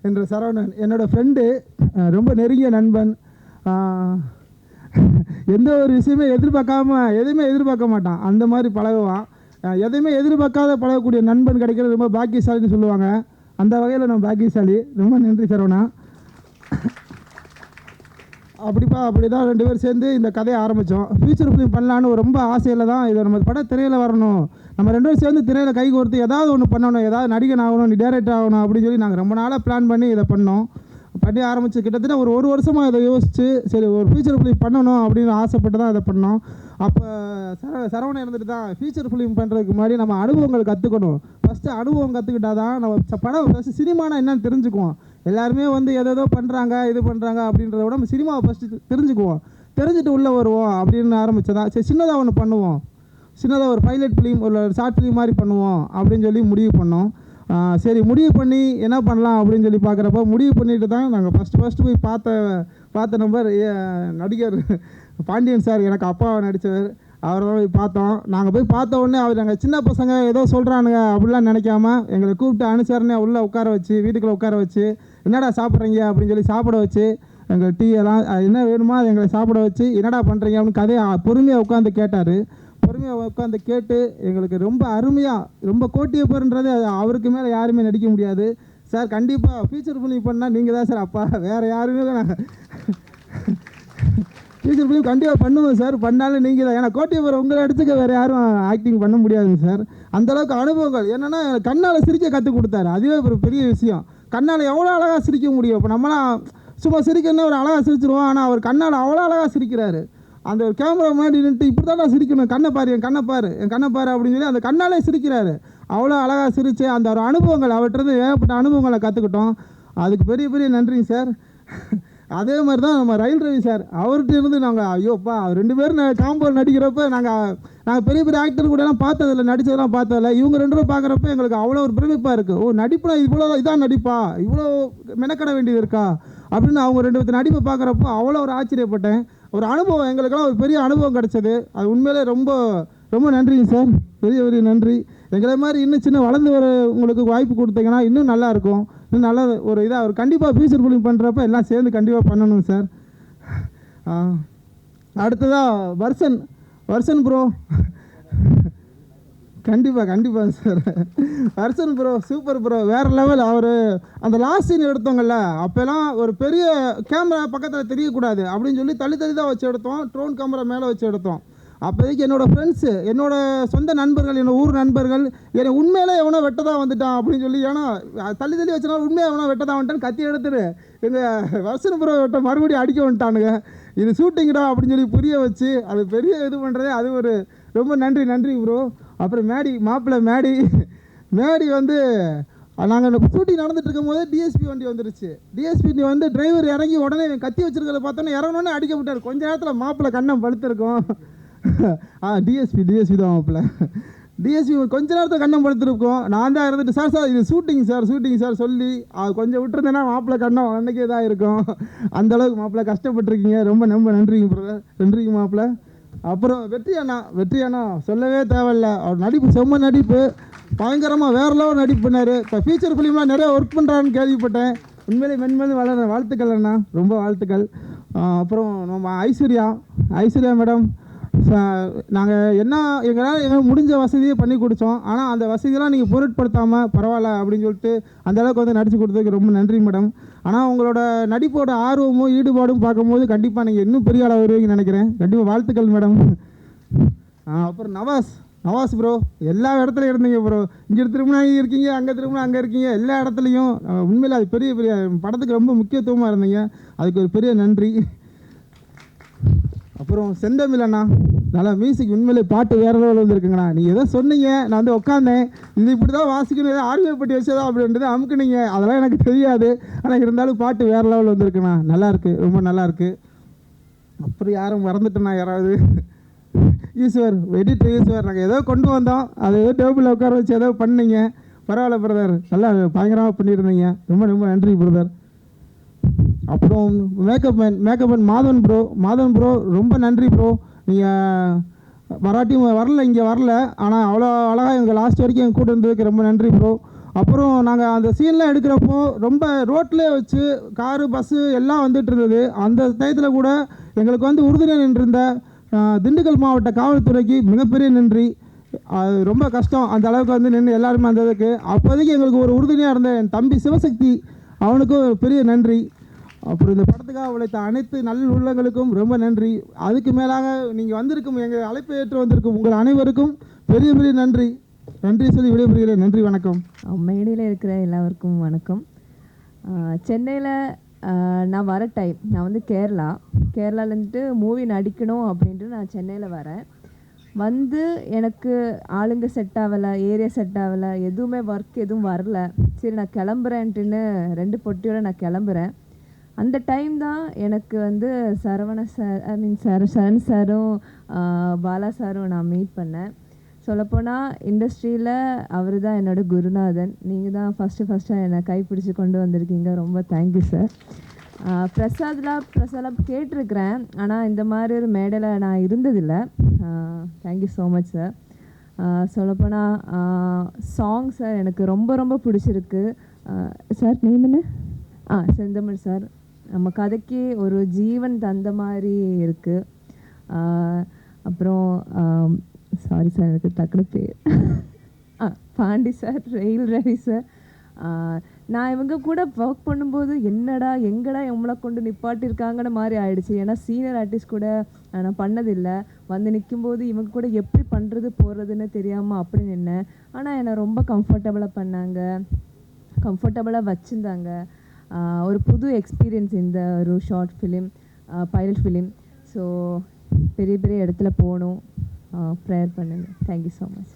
என்ற சரவணன் என்னோட ஃப்ரெண்டு ரொம்ப நெருங்கிய நண்பன். எந்த ஒரு விஷயமே எதிர்பார்க்காம எதுவுமே எதிர்பார்க்க மாட்டான். அந்த மாதிரி பழகுவான். எதையுமே எதிர்பார்க்காத பழகக்கூடிய நண்பன் கிடைக்கிறது ரொம்ப பாக்கியசாலின்னு சொல்லுவாங்க. அந்த வகையில் நான் பாக்கியசாலி. ரொம்ப நன்றி சரவணா. அப்படிப்பா அப்படி தான் ரெண்டு பேரும் சேர்ந்து இந்த கதையை ஆரம்பித்தோம் ஃபியூச்சர் ஃபிலிம் பண்ணலான்னு ரொம்ப ஆசையில் தான் இது நம்ம படம் திரையில் வரணும். நம்ம ரெண்டு பேரும் சேர்ந்து திரையில் கை கோர்த்து ஏதாவது ஒன்று பண்ணணும் ஏதாவது நடிகன் ஆகணும் நீ டேரக்டர் ஆகணும் அப்படின்னு சொல்லி நாங்கள் ரொம்ப நாளாக பிளான் பண்ணி இதை பண்ணோம். பண்ணி ஆரம்பிச்சு கிட்டத்தட்ட ஒரு ஒரு வருஷமாக இதை யோசிச்சு சரி ஒரு ஃபியூச்சர் ஃபிலிம் பண்ணணும் அப்படின்னு ஆசைப்பட்டு தான் இதை பண்ணோம். அப்போ சர சரவணன் இருந்துட்டு தான் ஃபியூச்சர் ஃபிலிம் பண்ணுறதுக்கு முன்னாடி நம்ம அனுபவங்கள் கற்றுக்கணும் ஃபஸ்ட்டு அனுபவம் கற்றுக்கிட்டா தான் நம்ம படம் ஃபஸ்ட்டு சினிமானா என்னன்னு தெரிஞ்சுக்குவோம். எல்லாருமே வந்து எதோ பண்ணுறாங்க இது பண்ணுறாங்க அப்படின்றத விட நம்ம சினிமாவை ஃபஸ்ட்டு தெரிஞ்சுக்குவோம். தெரிஞ்சுட்டு உள்ளே வருவோம் அப்படின்னு ஆரம்பித்ததான் சரி சின்னதாக ஒன்று பண்ணுவோம். சின்னதாக ஒரு பைலட் ஃபிலிம் ஒரு ஷார்ட் ஃபிலிம் மாதிரி பண்ணுவோம் அப்படின்னு சொல்லி முடிவு பண்ணோம். சரி முடிவு பண்ணி என்ன பண்ணலாம் அப்படின்னு சொல்லி பார்க்குறப்ப முடிவு பண்ணிட்டு தான் நாங்கள் ஃபஸ்ட்டு ஃபஸ்ட்டு போய் பார்த்த பார்த்த நம்பர் நடிகர் பாண்டியன் சார் எனக்கு அப்பாவை நடித்தவர் அவரை போய் பார்த்தோம். நாங்கள் போய் பார்த்த உடனே அவர் நாங்கள் சின்ன பசங்க ஏதோ சொல்கிறானுங்க அப்படிலாம் நினைக்காம எங்களை கூப்பிட்டு அனுசரணையாக உள்ளே உட்கார வச்சு வீட்டுக்குள்ளே உட்கார வச்சு என்னடா சாப்பிட்றீங்க அப்படின்னு சொல்லி சாப்பிட வச்சு எங்கள் டீ எல்லாம் என்ன வேணுமோ அதை எங்களை சாப்பிட வச்சு என்னடா பண்ணுறீங்க அப்படின்னு கதையை பொறுமையாக உட்காந்து கேட்டார். பொறுமையாக உட்காந்து கேட்டு எங்களுக்கு ரொம்ப அருமையாக ரொம்ப கோட்டியப்பர்ன்றது அது அவருக்கு மேலே யாருமே நடிக்க முடியாது. சார் கண்டிப்பாக ஃபியூச்சர் ஃபிலிம் பண்ணால் நீங்கள் தான் சார் அப்பா வேறு யாருமே நாங்கள் ஃபியூச்சர் ஃபிலிம் கண்டிப்பாக பண்ணுவோம் சார் பண்ணாலும் நீங்கள் தான் ஏன்னா கோட்டியப்பர் உங்களை இடத்துக்கு வேறு யாரும் ஆக்டிங் பண்ண முடியாதுங்க சார். அந்தளவுக்கு அனுபவங்கள். என்னென்னா கண்ணால் சிரிக்க கற்றுக் கொடுத்தாரு. அதுவே ஒரு பெரிய விஷயம். கண்ணால் எவ்வளோ அழகாக சிரிக்க முடியும்? இப்போ நம்மளாம் சும்மா சிரிக்கணும்னா ஒரு அழகாக சிரிச்சிருவோம். ஆனால் அவர் கண்ணால் அவ்வளோ அழகாக சிரிக்கிறாரு. அந்த ஒரு கேமரா முன்னாடி நின்றுட்டு இப்படி தான் சிரிக்கணும்? கண்ணை பாரு என் கண்ணை பாரு என் கண்ணை பாரு அப்படின்னு சொல்லி அந்த கண்ணாலே சிரிக்கிறாரு. அவ்வளோ அழகாக சிரித்து அந்த ஒரு அனுபவங்கள் அவர்கிட்ட ஏகப்பட்ட அனுபவங்களை கற்றுக்கிட்டோம் அதுக்கு பெரிய பெரிய நன்றிங்க சார். அதே மாதிரி தான் நம்ம ரயில் ரவி சார் அவர்கிட்ட இருந்து நாங்கள் ஐயோப்பா ரெண்டு பேரும் காம்போ நடிக்கிறப்ப நாங்கள் நாங்கள் பெரிய பெரிய ஆக்டர் கூட எல்லாம் பார்த்ததில்ல நடித்ததெல்லாம் பார்த்ததில்ல. இவங்க ரெண்டு பேரும் பார்க்குறப்ப எங்களுக்கு அவ்வளோ ஒரு பிரமிப்பாக இருக்குது ஓ நடிப்புனா இவ்வளோ இதான் நடிப்பா? இவ்வளோ மெனக்கட வேண்டியது இருக்கா? அப்படின்னு அவங்க ரெண்டு பேர்த்து நடிப்பை பார்க்குறப்போ அவ்வளோ ஒரு ஆச்சரியப்பட்டேன். ஒரு அனுபவம் எங்களுக்கெல்லாம் ஒரு பெரிய அனுபவம் கிடச்சது. அது உண்மையிலே ரொம்ப ரொம்ப நன்றிங்க சார். பெரிய பெரிய நன்றி. எங்களை மாதிரி இன்னும் சின்ன வளர்ந்து வர உங்களுக்கு வாய்ப்பு கொடுத்தீங்கன்னா இன்னும் நல்லா இருக்கும். இன்னும் நல்ல ஒரு இதாக ஒரு கண்டிப்பாக ஃபியூச்சர் ஃபிலிம் பண்ணுறப்ப எல்லாம் சேர்ந்து கண்டிப்பாக பண்ணணும் சார். அடுத்ததாக வருஷன். வர்சன் ப்ரோ கண்டிப்பாக கண்டிப்பாக sir Harshan bro super bro வேறு லெவல் அவர் அந்த லாஸ்ட் சீன் எடுத்தோங்கல்ல அப்போல்லாம் ஒரு பெரிய கேமரா பக்கத்தில் தெரியக்கூடாது அப்படின்னு சொல்லி தள்ளி தள்ளி தான் வச்சு எடுத்தோம். ட்ரோன் கேமரா மேலே வச்சு எடுத்தோம். அப்போதைக்கு என்னோடய ஃப்ரெண்ட்ஸு என்னோடய சொந்த நண்பர்கள் என்னோட ஊர் நண்பர்கள் என்னை உண்மையிலே எவனோ வெட்ட தான் வந்துட்டான் அப்படின்னு சொல்லி ஏன்னா தள்ளி தள்ளி வச்சனால உண்மையாக எவனோ வெட்ட தான் வந்துட்டான்னு கத்தி எடுத்துட்டு எங்கள் வர்ஷன் ப்ரோ வெட்ட மறுபடியும் அடிக்க வந்துட்டானுங்க. இது ஷூட்டிங்கடா அப்படின்னு சொல்லி புரிய வச்சு அது பெரிய இது பண்ணுறதே அது ஒரு ரொம்ப நன்றி நன்றி ப்ரோ அப்புறம் மேடி மாப்பிள்ளை மேடி. மேடி வந்து நாங்கள் ஷூட்டிங் நடந்துட்டு இருக்கும் போதே டிஎஸ்பி வண்டி வந்துருச்சு. டிஎஸ்பி வந்து டிரைவர் இறங்கி உடனே கத்தி வச்சிருக்கிறத பார்த்தோன்னே இறங்கணுன்னே அடிக்க விட்டார். கொஞ்ச நேரத்தில் மாப்பிள்ளை கண்ணம் பழுத்திருக்கும். ஆ டிஎஸ்பி டிஎஸ்பி தான் மாப்பிள்ளை டிஎஸ்பி கொஞ்ச நேரத்தில் கண்ணம் படுத்திருக்கோம் நான் தான் இருந்துட்டு சார் சார் இது ஷூட்டிங் சார் ஷூட்டிங் சார் சொல்லி அது கொஞ்சம் விட்டுருந்தேன்னா மாப்பிள்ளை கண்ணம் அன்னைக்கே தான் இருக்கும். அந்த அளவுக்கு மாப்பிள்ளை கஷ்டப்பட்டிருக்கீங்க. ரொம்ப ரொம்ப நன்றிங்க பிரதர் நன்றிங்க மாப்பிள்ளை. அப்புறம் வெற்றி அண்ணா வெற்றி அண்ணா சொல்லவே தேவையில்ல. அவர் நடிப்பு செம்ம நடிப்பு. பயங்கரமாக வேற லெவல் நடிப்பு பண்ணார். இப்போ ஃபீச்சர் ஃபிலிம்லாம் நிறைய ஒர்க் பண்ணுறான்னு கேள்விப்பட்டேன். உண்மையிலே மென்மேலும் வளர வாழ்த்துக்கள் அண்ணா. ரொம்ப வாழ்த்துக்கள். அப்புறம் நம்ம ஐஸ்வர்யா. ஐஸ்வர்யா மேடம் நாங்கள் என்ன எங்களால் எங்களுக்கு முடிஞ்ச வசதியை பண்ணி கொடுத்தோம் ஆனால் அந்த வசதியெல்லாம் நீங்கள் பொருட்படுத்தாமல் பரவாயில்ல அப்படின்னு சொல்லிட்டு அந்தளவுக்கு வந்து நடித்து கொடுத்ததுக்கு ரொம்ப நன்றி மேடம் ஆனால் உங்களோட நடிப்போட ஆர்வமும் ஈடுபாடும் பார்க்கும்போது கண்டிப்பாக நீங்கள் இன்னும் பெரிய ஆளாக வருவீங்கன்னு நினைக்கிறேன். கண்டிப்பாக வாழ்த்துக்கள் மேடம் அப்புறம் நவாஸ் நவாஸ் ப்ரோ எல்லா இடத்துலையும் இருந்தீங்க ப்ரோ இங்கே திரும்பினா இங்கே இருக்கீங்க அங்கே திரும்பினா அங்கே இருக்கீங்க. எல்லா இடத்துலையும் உண்மையில் அது பெரிய பெரிய படத்துக்கு ரொம்ப முக்கியத்துவமாக இருந்தீங்க. அதுக்கு ஒரு பெரிய நன்றி. அப்புறம் செந்தமிழ் அண்ணா நல்லா மியூசிக் உண்மையிலே பாட்டு வேற லெவலில் வந்துருக்குங்கண்ணா. நீங்கள் எதோ சொன்னீங்க நான் வந்து உட்காந்தேன் இது இப்படி தான் வாசிக்கணும் ஏதோ ஆர்மியப்பட்டி வச்சதா அப்படின்றது அமுக்குனீங்க. அதெல்லாம் எனக்கு தெரியாது. ஆனால் இருந்தாலும் பாட்டு வேற லெவலில் வந்திருக்குண்ணா. நல்லா இருக்கு ரொம்ப நல்லா இருக்கு. அப்புறம் யாரும் மறந்துட்டேண்ணா யாராவது. ஈஸ்வர் எடிட்டர் ஈஸ்வர் நாங்கள் ஏதோ கொண்டு வந்தோம். அதை ஏதோ டேபிளில் உட்கார வச்சு ஏதோ பண்ணீங்க. பரவாயில்ல பிரதர் நல்லா பயங்கரமாக பண்ணியிருந்தீங்க. ரொம்ப ரொம்ப நன்றி பிரதர் அப்புறம் makeup man makeup man Madhavan bro Madhavan bro ரொம்ப நன்றி ப்ரோ நீங்கள் மராட்டி வரல இங்கே வரல. ஆனால் அவ்வளோ அழகாக எங்கள் லாஸ்ட் வரைக்கும் எங்கள் கூட இருந்ததுக்கு ரொம்ப நன்றி ப்ரோ அப்புறம் நாங்கள் அந்த சீன்லாம் எடுக்கிறப்போ ரொம்ப ரோட்லேயே வச்சு காரு பஸ்ஸு எல்லாம் வந்துட்டு இருந்தது. அந்த டயத்தில் கூட எங்களுக்கு வந்து உறுதுணை நின்றிருந்த திண்டுக்கல் மாவட்ட காவல்துறைக்கு மிகப்பெரிய நன்றி. அது ரொம்ப கஷ்டம். அந்த அளவுக்கு வந்து நின்று எல்லாருமே வந்ததுக்கு. அப்போதைக்கு எங்களுக்கு ஒரு உறுதுணையாக இருந்த என் தம்பி சிவசக்தி அவனுக்கும் பெரிய நன்றி. அப்புறம் இந்த படத்துக்காக உழைத்த அனைத்து நல் உள்ளங்களுக்கும் ரொம்ப நன்றி. அதுக்கு மேலாக நீங்கள் வந்திருக்கும் எங்கள் அழைப்பை ஏற்று வந்திருக்கும் உங்கள் அனைவருக்கும் பெரிய பெரிய நன்றி. நன்றி சொல்லி விடைபெறுகிறேன். நன்றி வணக்கம். மேடையில் இருக்கிற எல்லாருக்கும் வணக்கம். சென்னையில் நான் வர டைம் நான் வந்து கேரளா. கேரளாலேருந்துட்டு மூவி நடிக்கணும் அப்படின்ட்டு நான் சென்னையில் வரேன். வந்து எனக்கு ஆளுங்க செட் ஆகலை ஏரியா செட் ஆகலை எதுவுமே ஒர்க் எதுவும் வரல. சரி நான் கிளம்புறேன்ட்டுன்னு ரெண்டு பொட்டியோடு நான் கிளம்புறேன். அந்த டைம் தான் எனக்கு வந்து Saravana sir I mean sir Saran சாரும் பாலா சாரும் நான் மீட் பண்ணேன். சொல்லப்போனால் இண்டஸ்ட்ரியில் அவர் தான் என்னோட குருநாதன். நீங்கள் தான் ஃபஸ்ட்டு ஃபஸ்ட்டாக என்னை கைப்பிடிச்சி கொண்டு வந்திருக்கீங்க. ரொம்ப தேங்க்யூ சார் பிரசாத்லாம் பிரசாத்லாம் கேட்டிருக்கிறேன். ஆனால் இந்த மாதிரி ஒரு மேடையில் நான் இருந்ததில்லை. Thank you so much sir சொல்லப்போனால் சாங் சார் எனக்கு ரொம்ப ரொம்ப பிடிச்சிருக்கு. சார் நேம் என்ன? ஆ செந்தமிழ் சார் நம்ம கதைக்கு ஒரு ஜீவன் தந்த மாதிரி இருக்குது அப்புறம் சாரி சார் எனக்கு டக்குனு பேர். ஆ Pandi sir rail Ravi sir நான் இவங்க கூட ஒர்க் பண்ணும்போது என்னடா எங்கடா எம்மளை கொண்டு நிப்பாட்டிருக்காங்கன்னு மாதிரி ஆயிடுச்சு. ஏன்னா சீனியர் ஆர்டிஸ்ட் கூட நான் பண்ணதில்லை. வந்து நிற்கும்போது இவங்க கூட எப்படி பண்ணுறது போகிறதுன்னு தெரியாமல் அப்படி நின்னேன். ஆனால் என்னை ரொம்ப கம்ஃபர்டபுளாக பண்ணாங்க. கம்ஃபர்டபுளாக வச்சுருந்தாங்க. ஒரு புது எக்ஸ்பீரியன்ஸ் இந்த ஒரு short film pilot film so பெரிய பெரிய இடத்துல போகணும். ப்ரேயர் பண்ணுங்கள் தேங்க்யூ ஸோ மச்